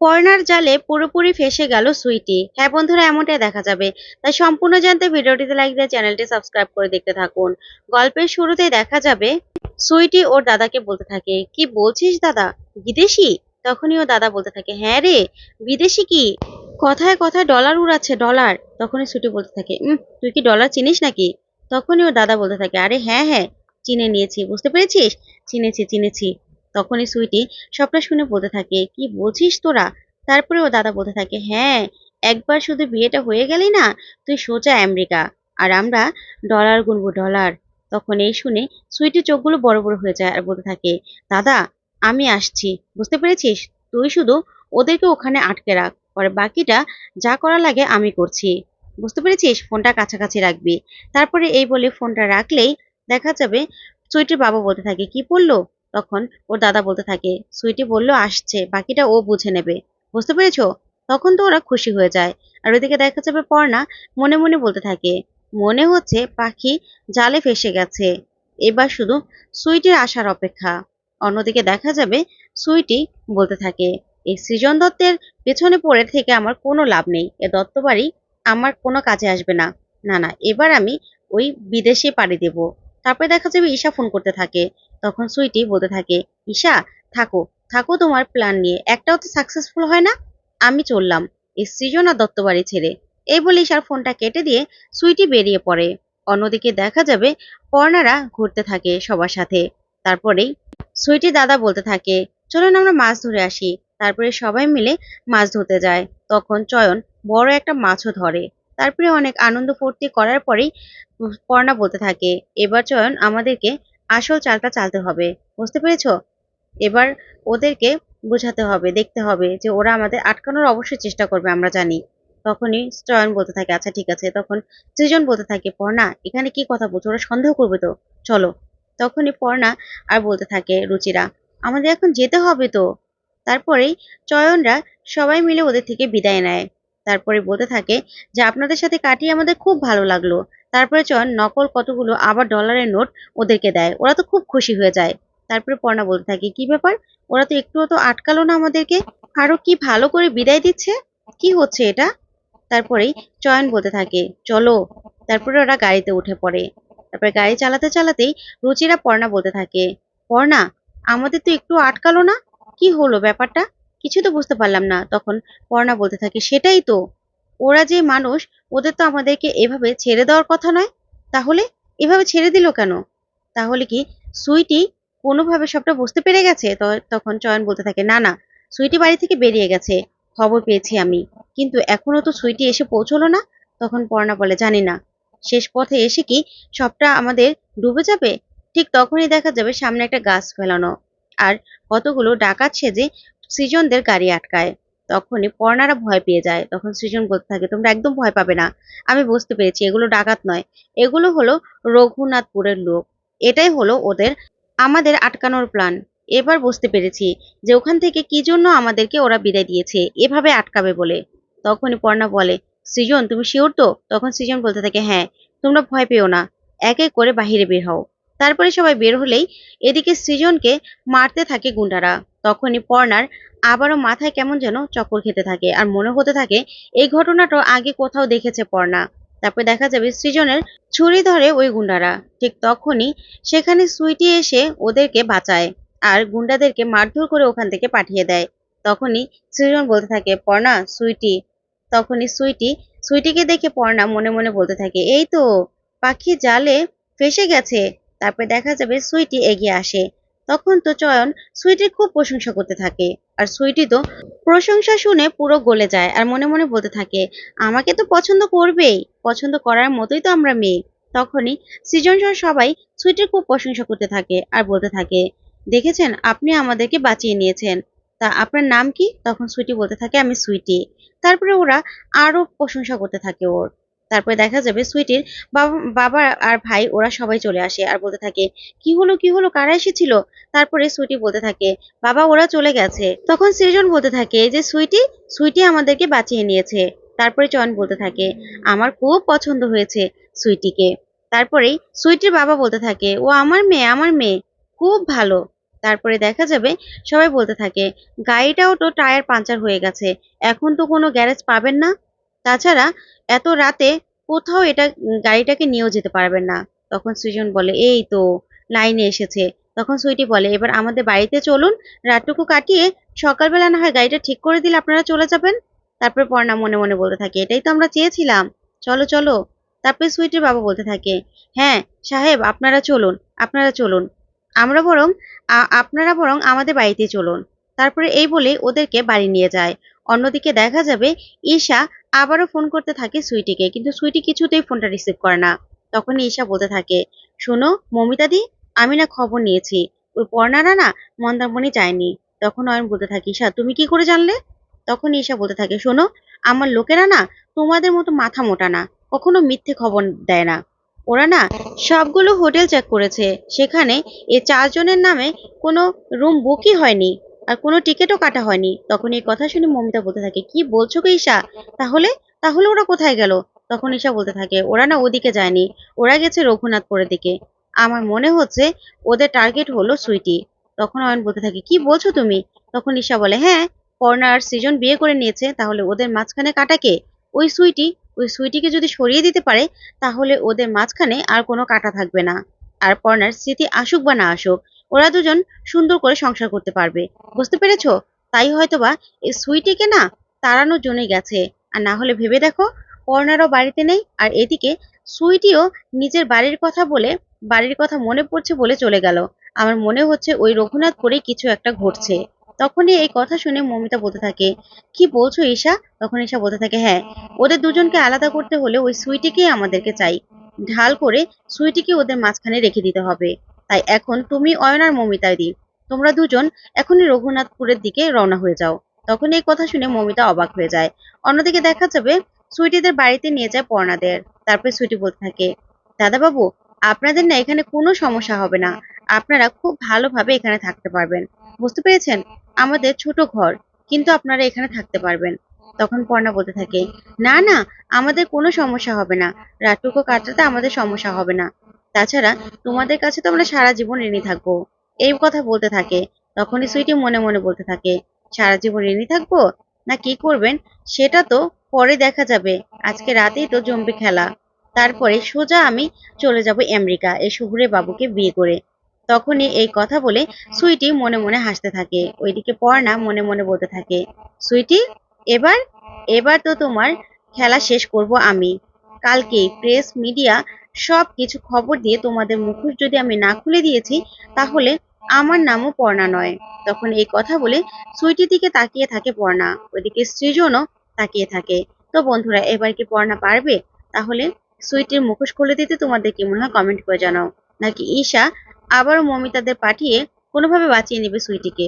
পর্ণার জালে পুরোপুরি ফেসে গেল সুইটি। হ্যাঁ বন্ধুরা, এমনটাই দেখা যাবে। তাই সম্পূর্ণ জানতে ভিডিওটিতে লাইক দিয়ে চ্যানেলটি সাবস্ক্রাইব করে দেখতে থাকুন। গল্পের শুরুতেই দেখা যাবে, সুইটি ওর দাদাকে বলতে থাকে, কি বলছিস দাদা? বিদেশি? তখনই ও দাদা বলতে থাকে হ্যাঁ রে, বিদেশি কি? কথায় কথায় ডলার উড়াচ্ছে ডলার তখনই সুইটি বলতে থাকে তুই কি ডলার চিনিস নাকি? তখনই ওর দাদা বলতে থাকে, আরে হ্যাঁ হ্যাঁ চিনে নিয়েছি, বুঝতে পেরেছিস? চিনেছি চিনেছি। তখনই সুইটি সবটা শুনে বলতে থাকে, কি বলছিস তোরা? তারপরে ও দাদা বলতে থাকে হ্যাঁ একবার শুধু বিয়েটা হয়ে গেলি না, তুই সোজা আমেরিকা, আর আমরা ডলার গুনবো, ডলার। তখন এই শুনে সুইটির চোখগুলো বড় বড় হয়ে যায় আর বলতে থাকে, দাদা, আমি আসছি, বুঝতে পেরেছিস? তুই শুধু ওদেরকে ওখানে আটকে রাখ, পরে বাকিটা যা করা লাগে আমি করছি। বুঝতে পেরেছিস? ফোনটা কাছাকাছি রাখবি। তারপরে এই বলে ফোনটা রাখলেই দেখা যাবে সুইটির বাবা বলতে থাকে, কি পড়ল তখন ওর দাদা বলতে থাকে, সুইটি বলল আসছে, বাকিটা ও বুঝে নেবে। বুঝতে পেরেছ? তখন তো ওরা খুশি হয়ে যায়। আর ওইদিকে দেখা যাবে পর্ণা মনে মনে বলতে থাকে, মনে হচ্ছে পাখি জালে ফেসে গেছে। এবার শুধু সুইটির আসার অপেক্ষা। অন্যদিকে দেখা যাবে সুইটি বলতে থাকে, এই সৃজন দত্তের পেছনে পড়ে থেকে আমার কোনো লাভ নেই। এ দত্ত বাড়ি আমার কোনো কাজে আসবে না। না না, এবার আমি ওই বিদেশে পাড়ি দেব। তারপরে দেখা যাবে ঈশা ফোন করতে থাকে তখন সুইটি বলতে থাকে, ঈশা, থাকো থাকো তোমার প্ল্যান নিয়ে। একটাও তো সাকসেসফুল হয় না। আমি চললাম, এই সৃজন দত্ত বাড়ি ছেড়ে। এই বলে ঈশার ফোনটা কেটে দিয়ে সুইটি বেরিয়ে পড়ে। অন্যদিকে দেখা যাবে পর্ণারা ঘুরতে থাকে সবার সাথে। তারপরেই সুইটি দাদা বলতে থাকে, চলুন আমরা মাছ ধরে আসি। তারপরে সবাই মিলে মাছ ধরতে যায়। তখন চয়ন বড় একটা মাছও ধরে। তারপরে অনেক আনন্দ ফুর্তি করার পরেই পর্ণা বলতে থাকে, এবার চয়ন, আমাদেরকে আসল চালটা চালতে হবে। বুঝতে পেরেছ? এবার ওদেরকে বোঝাতে হবে, দেখতে হবে যে ওরা আমাদের আটকানোর অবশ্যই চেষ্টা করবে, আমরা জানি। তখনই চয়ন বলতে থাকে আচ্ছা ঠিক আছে। তখন সৃজন বলতে থাকে, পর্ণা, এখানে কি কথা বলছো? ওরা সন্দেহ করবে তো? চলো। তখনই পর্ণা আর বলতে থাকে, রুচিরা, আমাদের এখন যেতে হবে তো? তারপরেই চয়নরা সবাই মিলে ওদের থেকে বিদায় নেয়। তারপরে বলতে থাকে যে, আপনাদের সাথে কাটিয়ে আমাদের খুব ভালো লাগল। তারপরে চয়ন নকল কতগুলো আবার ডলারের নোট ওদেরকে দেয়। ওরা তো খুব খুশি হয়ে যায়। তারপরে পর্ণা বলতে থাকে, কি ব্যাপার? ওরা তো একটুও তো আটকালো না আমাদেরকে। আরও কি ভালো করে বিদায় দিচ্ছে? কি হচ্ছে এটা? তারপরেই চয়ন বলতে থাকে, চলো। তারপরে ওরা গাড়িতে উঠে পড়ে। তারপরে গাড়ি চালাতে চালাতেই রুচিরা পর্ণা বলতে থাকে, পর্ণা, আমাদের তো একটু আটকালো না? কি হলো ব্যাপারটা? কিছু তো বুঝতে পারলাম না। তখন পর্ণা বলতে থাকে, সেটাই তো। ওরা যে মানুষ, ওদের তো আমাদেরকে এভাবে ছেড়ে দেওয়ার কথা নয়। তাহলে এভাবে ছেড়ে দিল কেন? তাহলে কি সুইটি কোনোভাবে সবটা বুঝতে পেরে গেছে? তখন চয়ন বলতে থাকে, না না, সুইটি বাড়ি থেকে বেরিয়ে গেছে, খবর পেয়েছি আমি। কিন্তু এখনও তো সুইটি এসে পৌঁছলো না। তখন পর্ণা বলে, জানি না। শেষ পথে এসে কি সবটা আমাদের ডুবে যাবে? ঠিক তখনই দেখা যাবে সামনে একটা গাছ ফেলানো, আর কতগুলো ডাকাত সেজে সৃজনদের গাড়ি আটকায়। তখনই পর্ণারা ভয় পেয়ে যায়। তখন সৃজন বলতে থাকে, তোমরা একদম ভয় পাবে না। আমি বুঝতে পেরেছি, এগুলো ডাকাত নয়। এগুলো হলো রঘুনাথপুরের লোক। এটাই হলো ওদের, আমাদের আটকানোর প্ল্যান। এবার বুঝতে পেরেছি যে ওখান থেকে কি জন্য আমাদেরকে ওরা বিদায় দিয়েছে, এভাবে আটকাবে বলে। তখনই পর্ণা বলে, সৃজন, তুমি শিওর তো? তখন সৃজন বলতে থাকে হ্যাঁ তোমরা ভয় পেও না। এক এক করে বাহিরে বের হও। তারপরে সবাই বের হলেই এদিকে সৃজনকে মারতে থাকে গুন্ডারা। তখনই পর্ণার আবারও মাথায় কেমন যেন চক্কর খেতে থাকে আর মনে হতে থাকে, এই ঘটনাটা আগে কোথাও দেখেছে পর্ণা তারপরে দেখা যাবে সৃজনের ছুরি ধরে ওই গুন্ডারা। ঠিক তখনই সেখানে সুইটি এসে ওদেরকে বাঁচায় আর গুন্ডাদেরকে মারধর করে ওখান থেকে পাঠিয়ে দেয়। তখনই সৃজন বলতে থাকে পর্ণা সুইটি। তখনই সুইটি, সুইটিকে দেখে পর্ণা মনে মনে বলতে থাকে, এই তো, পাখি জালে ফেসে গেছে। তারপরে দেখা যাবে সুইটি এগিয়ে আসে। তখন তো চয়ন সুইটির খুব প্রশংসা করতে থাকে। আর সুইটি তো প্রশংসা শুনে পুরো গলে যায় আর মনে মনে বলতে থাকে, আমাকে তো পছন্দ করবেই, পছন্দ করার মতোই তো আমরা মেয়ে। তখনই সৃজন সহ সবাই সুইটির খুব প্রশংসা করতে থাকে আর বলতে থাকে, দেখেছেন, আপনি আমাদেরকে বাঁচিয়ে নিয়েছেন। তা আপনার নাম কি? তখন সুইটি বলতে থাকে, আমি সুইটি। তারপরে ওরা আরও প্রশংসা করতে থাকে ওর। তারপরে দেখা যাবে সুইটির বাবা আর ভাই, ওরা সবাই চলে আসে আর বলতে থাকে, কি হলো কি হলো? কারা এসেছিল? তারপরে সুইটি বলতে থাকে, বাবা, ওরা চলে গেছে। তখন সৃজন বলতে থাকে যে, সুইটি সুইটি আমাদেরকে বাঁচিয়ে নিয়েছে। তারপরে চয়ন বলতে থাকে, আমার খুব পছন্দ হয়েছে সুইটিকে। তারপরেই সুইটির বাবা বলতে থাকে, ও আমার মেয়ে আমার মেয়ে, খুব ভালো। তারপরে দেখা যাবে সবাই বলতে থাকে, গাড়িটাও তো টায়ার পাঞ্চার হয়ে গেছে, এখন তো কোনো গ্যারেজ পাবেন না? তাছাড়া এত রাতে কোথাও এটা গাড়িটাকে নিয়েও যেতে পারবেন না। তখন সৃজন বলে, এই তো, লাইনে এসেছে। তখন সুইটি বলে, এবার আমাদের বাড়িতে চলুন, রাতটুকু কাটিয়ে সকালবেলা না হয় গাড়িটা ঠিক করে দিলে আপনারা চলে যাবেন? তারপরে পর্ণা মনে মনে বলতে থাকে, এটাই তো আমরা চেয়েছিলাম। চলো চলো। তারপরে সুইটির বাবা বলতে থাকে হ্যাঁ সাহেব, আপনারা চলুন আপনারা চলুন। আমরা বরং আপনারা বরং আমাদের বাড়িতে চলুন। তারপরে এই বলে ওদেরকে বাড়ি নিয়ে যায়। অন্যদিকে দেখা যাবে ঈশা আবারও ফোন করতে থাকে সুইটিকে, কিন্তু সুইটি কিছুতেই ফোনটা রিসিভ করে না। তখন ঈশা বলতে থাকে, শোনো, মমিতাদি, আমি না খবর নিয়েছি। ওই পর্ণারা না মন্দারমণি যায়নি তখন অয়ন বলতে থাকে, ঈশা, তুমি কি করে জানলে? তখন ঈশা বলতে থাকে, শোনো, আমার লোকেরা না তোমাদের মতো মাথা মোটা না, কখনো মিথ্যে খবর দেয় না। ওরা না সবগুলো হোটেল চেক করেছে। সেখানে এ চারজনের নামে কোনো রুম বুকই হয়নি। আর কোনো টিকিটও কাটা হয়নি। তখন এই কথা শুনে মমিতা বলতে থাকে, কি বলছো কি ঈশা? তাহলে তাহলে ওরা কোথায় গেল? তখন ঈশা বলতে থাকে, ওরা না ওদিকে যায়নি, ওরা গেছে রঘুনাথপুরের দিকে। আমার মনে হচ্ছে ওদের টার্গেট হলো সুইটি। তখন অয়ন বলতে থাকে, কি বলছো তুমি? তখন ঈশা বলে হ্যাঁ পর্ণার সৃজন বিয়ে করে নিয়েছে, তাহলে ওদের মাঝখানে কাটা কে? ওই সুইটি, ওই সুইটিকে যদি সরিয়ে দিতে পারে, তাহলে ওদের মাঝখানে আর কোনো কাটা থাকবে না। আর পর্ণার স্মৃতি আসুক বা না আসুক ওরা দুজন সুন্দর করে সংসার করতে পারবে। বুঝতে পেরেছ? তাই হয়তোবা এই সুইটিকে না তাড়ানোর জন্যই গেছে। আর না হলে ভেবে দেখো পর্ণারও বাড়িতে নেই আর এদিকে সুইটিও নিজের বাড়ির কথা বলে, বাড়ির কথা মনে পড়ছে বলে চলে গেল। আমার মনে হচ্ছে ওই রঘুনাথপুরে কিছু একটা ঘটছে। তখনই এই কথা শুনে মমিতা বলতে থাকে, কি বলছো ঈশা? তখন ঈশা বলতে থাকে হ্যাঁ ওদের দুজনকে আলাদা করতে হলে ওই সুইটিকেই আমাদেরকে চাই। ঢাল করে সুইটিকে ওদের মাঝখানে রেখে দিতে হবে। তাই এখন তুমি অয়ন আর মমিতা দি তোমরা দুজন এখনই রঘুনাথপুরের দিকে রওনা হয়ে যাও। তখন এই কথা শুনে মমিতা অবাক হয়ে যায়। অন্যদিকে দেখা যাবে সুইটিদের বাড়িতে নিয়ে যায় পর্ণাদের। তারপরে সুইটি বলতে থাকে, দাদাবাবু, আপনাদের না এখানে কোনো সমস্যা হবে না। আপনারা খুব ভালোভাবে এখানে থাকতে পারবেন। বুঝতে পেরেছেন? আমাদের ছোট ঘর, কিন্তু আপনারা এখানে থাকতে পারবেন। তখন পর্ণা বলতে থাকে, না না, আমাদের কোনো সমস্যা হবে না। রাতটুকু কাটাতে আমাদের সমস্যা হবে না। তাছাড়া তোমাদের কাছে তো আমরা সারা জীবন ঋণী থাকব। এই কথা বলতে থাকে, তখনই সুইটি মনে মনে বলতে থাকে, সারা জীবন ঋণী থাকব? না কি করবেন? সেটা তো পরে দেখা যাবে। আজকে রাতেই তো জম্বি খেলা। তারপরে সোজা আমি চলে যাব আমেরিকা, এই শহুরে বাবুকে বিয়ে করে। তখনই এই কথা বলে সুইটি মনে মনে হাসতে থাকে। ওইদিকে পর্ণা মনে মনে বলতে থাকে, সুইটি, এবার এবার তো তোমার খেলা শেষ করব আমি। কালকেই প্রেস মিডিয়া সব কিছু খবর দিয়ে তোমাদের মুখোশ যদি আমি না খুলে দিয়েছি, তাহলে আমার নামও পর্ণা নয়। তখন এই কথা বলে সুইটির দিকে তাকিয়ে থাকে পর্ণা। ওইদিকে সৃজনও তাকিয়ে থাকে। তো বন্ধুরা, এবার কি পর্ণা পারবে? তাহলে সুইটির মুখোশ খুলে দিতে তোমাদের কি মনে হয় কমেন্ট করে জানাও। নাকি ঈশা আবারও মমিতাদের পাঠিয়ে কোনোভাবে বাঁচিয়ে নেবে সুইটিকে?